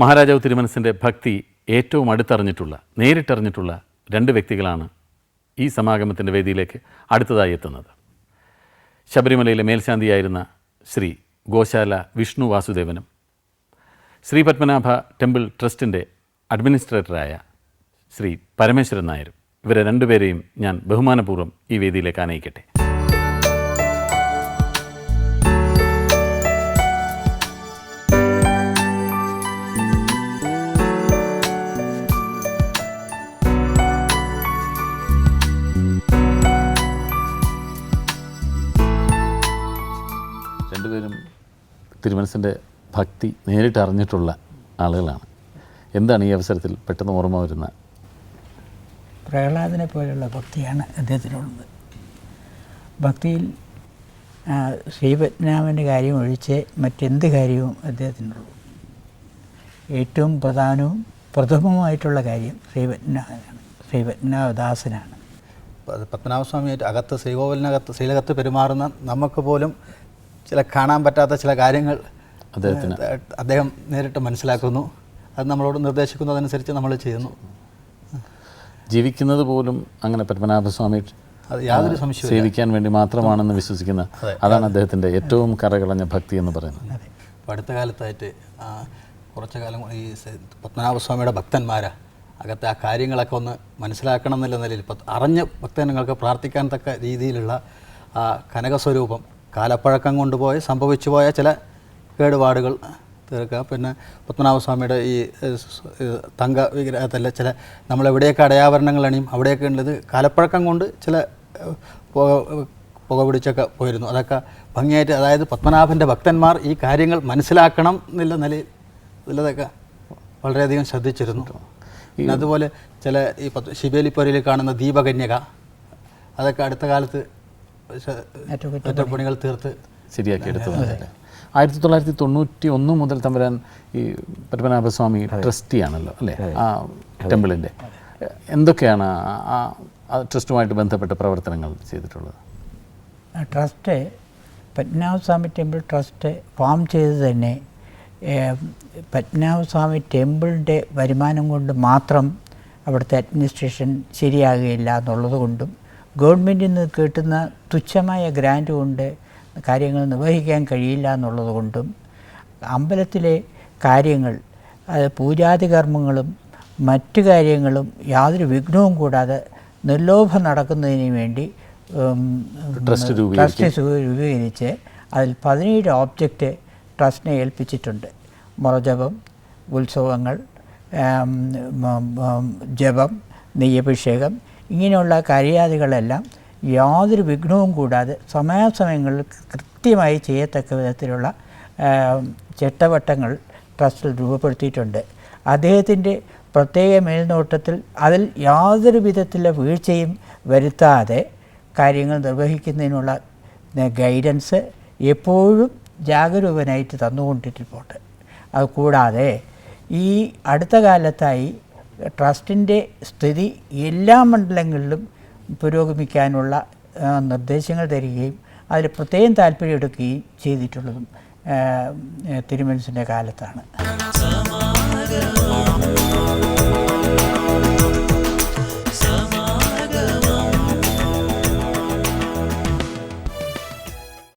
മഹാരാജാവ് തിരുമനസിന്റെ ഭക്തി ഏറ്റവും അടുത്തറിഞ്ഞിട്ടുള്ള നേരിട്ടറിഞ്ഞിട്ടുള്ള രണ്ട് വ്യക്തികളാണ് ഈ സമാഗമത്തിന്റെ വേദിയിലേക്ക് അടുത്തതായി എത്തുന്നത്. ശബരിമലയിലെ മേൽശാന്തിയായിരുന്ന ശ്രീ ഗോശാല വിഷ്ണു വാസുദേവനും ശ്രീ പത്മനാഭ ടെമ്പിൾ ട്രസ്റ്റിന്റെ അഡ്മിനിസ്ട്രേറ്ററായ ശ്രീ പരമേശ്വരൻ നായരും ഇവരെ രണ്ടുപേരെയും ഞാൻ ബഹുമാനപൂർവം ഈ വേദിയിലേക്ക് ആനയിക്കട്ടെ. തിരുമനസിന്റെ ഭക്തി നേരിട്ട് അറിഞ്ഞിട്ടുള്ള ആളുകളാണ്. എന്താണ് ഈ അവസരത്തിൽ പെട്ടെന്ന് ഓർമ്മ വരുന്ന? പ്രഹ്ലാദനെ പോലെയുള്ള ഭക്തിയാണ് അദ്ദേഹത്തിനുള്ളത്. ഭക്തിയിൽ ശ്രീപത്മനാഭന്റെ കാര്യം ഒഴിച്ച് മറ്റെന്ത് കാര്യവും അദ്ദേഹത്തിനുള്ളൂ ഏറ്റവും പ്രധാനവും പ്രഥമമായിട്ടുള്ള കാര്യം ശ്രീപത്മനാഭനാണ്. ശ്രീപത്മനാഭദാസനാണ്. പത്മനാഭസ്വാമി പത്മനാഭസ്വാമിയായിട്ട് അകത്ത് ശ്രീകോവിലിനകത്ത് ശ്രീലകത്ത് പെരുമാറുന്ന നമുക്ക് പോലും ചില കാണാൻ പറ്റാത്ത ചില കാര്യങ്ങൾ അദ്ദേഹത്തിന്. അദ്ദേഹം നേരിട്ട് മനസ്സിലാക്കുന്നു. അത് നമ്മളോട് നിർദ്ദേശിക്കുന്നതനുസരിച്ച് നമ്മൾ ചെയ്യുന്നു. ജീവിക്കുന്നത് പോലും അങ്ങനെ പത്മനാഭസ്വാമി യാതൊരു സംശയം സേവിക്കാൻ വേണ്ടി മാത്രമാണെന്ന് വിശ്വസിക്കുന്ന അതാണ് അദ്ദേഹത്തിന്റെ ഏറ്റവും കറകളഞ്ഞ ഭക്തി എന്ന് പറയുന്നത്. ഇപ്പോൾ അടുത്ത കാലത്തായിട്ട് കുറച്ചു കാലം ഈ പത്മനാഭസ്വാമിയുടെ ഭക്തന്മാരാ അകത്തെ ആ കാര്യങ്ങളൊക്കെ ഒന്ന് മനസ്സിലാക്കണം എന്നുള്ള നിലയിൽ. ഇപ്പം അറിഞ്ഞ ഭക്തജനങ്ങൾക്ക് പ്രാർത്ഥിക്കാൻ തക്ക രീതിയിലുള്ള ആ കനകസ്വരൂപം കാലപ്പഴക്കം കൊണ്ടുപോയ സംഭവിച്ചു പോയ ചില കേടുപാടുകൾ തീർക്കുക. പിന്നെ പത്മനാഭസ്വാമിയുടെ ഈ തങ്ക വിഗ്രഹത്തിലെ ചില നമ്മളെവിടെയൊക്കെ അടയാഭരണങ്ങൾ അണിയും അവിടെയൊക്കെ ഉള്ളത് കാലപ്പഴക്കം കൊണ്ട് ചില പുക പുക പിടിച്ചൊക്കെ പോയിരുന്നു. അതൊക്കെ ഭംഗിയായിട്ട് അതായത് പത്മനാഭന്റെ ഭക്തന്മാർ ഈ കാര്യങ്ങൾ മനസ്സിലാക്കണം എന്നുള്ള നിലയിൽ ഉള്ളതൊക്കെ വളരെയധികം ശ്രദ്ധിച്ചിരുന്നു. പിന്നെ അതുപോലെ ചില ഈ പത്ത് ശിബേലിപ്പൊരയിൽ കാണുന്ന ദീപകന്യക അതൊക്കെ അടുത്ത കാലത്ത് അറ്റപ്പണികൾ തീർത്ത് ശരിയാക്കി എടുത്തതല്ലേ ആയിരത്തി തൊള്ളായിരത്തി തൊണ്ണൂറ്റി ഒന്ന് മുതൽ തമ്പുരാൻ ഈ പത്മനാഭസ്വാമി ട്രസ്റ്റിയാണല്ലോ അല്ലേ? ആ ടെമ്പിളിന്റെ എന്തൊക്കെയാണ് ആ- ട്രസ്റ്റുമായിട്ട് ബന്ധപ്പെട്ട പ്രവർത്തനങ്ങൾ ചെയ്തിട്ടുള്ളത്? Trust Padmanabhaswamy temple trust form ചെയ്ത് തന്നെ പത്മനാഭസ്വാമി ടെമ്പിളിന്റെ വരുമാനം കൊണ്ട് മാത്രം അവിടുത്തെ അഡ്മിനിസ്ട്രേഷൻ ശരിയാകുകയില്ല എന്നുള്ളത് കൊണ്ടും ഗവൺമെന്റിൽ നിന്ന് കിട്ടുന്ന തുച്ഛമായ ഗ്രാന്റ് കൊണ്ട് കാര്യങ്ങൾ നിർവഹിക്കാൻ കഴിയില്ല എന്നുള്ളത് കൊണ്ടും അമ്പലത്തിലെ കാര്യങ്ങൾ അത് പൂജാതി കർമ്മങ്ങളും മറ്റു കാര്യങ്ങളും യാതൊരു വിഘ്നവും കൂടാതെ നിർലോഭം നടക്കുന്നതിന് വേണ്ടി ട്രസ്റ്റ് രൂപീകരിച്ച് അതിൽ പതിനേഴ് ഓബ്ജക്റ്റ് ട്രസ്റ്റിനെ ഏൽപ്പിച്ചിട്ടുണ്ട്. മുറജപം ഉത്സവങ്ങൾ ജപം നെയ്യഭിഷേകം ഇങ്ങനെയുള്ള കരിയാദികളെല്ലാം യാതൊരു വിഘ്നവും കൂടാതെ സമയാസമയങ്ങളിൽ കൃത്യമായി ചെയ്യത്തക്ക വിധത്തിലുള്ള ചിട്ടവട്ടങ്ങൾ ട്രസ്റ്റിൽ രൂപപ്പെടുത്തിയിട്ടുണ്ട്. അദ്ദേഹത്തിന്റെ പ്രത്യേക മേൽനോട്ടത്തിൽ അതിൽ യാതൊരു വിധത്തിലുള്ള വീഴ്ചയും വരുത്താതെ കാര്യങ്ങൾ നിർവഹിക്കുന്നതിനുള്ള ഗൈഡൻസ് എപ്പോഴും ജാഗരൂകനായിട്ട് തന്നുകൊണ്ടിരിപ്പുണ്ട്. അതുകൂടാതെ ഈ അടുത്ത കാലത്തായി ട്രസ്റ്റിന്റെ സ്ഥിതി എല്ലാ മണ്ഡലങ്ങളിലും പുരോഗമിക്കാനുള്ള നിർദ്ദേശങ്ങൾ തരികയും അതിൽ പ്രത്യേകം താല്പര്യം എടുക്കുകയും ചെയ്തിട്ടുള്ളതും തിരുമനസിന്റെ കാലത്താണ്.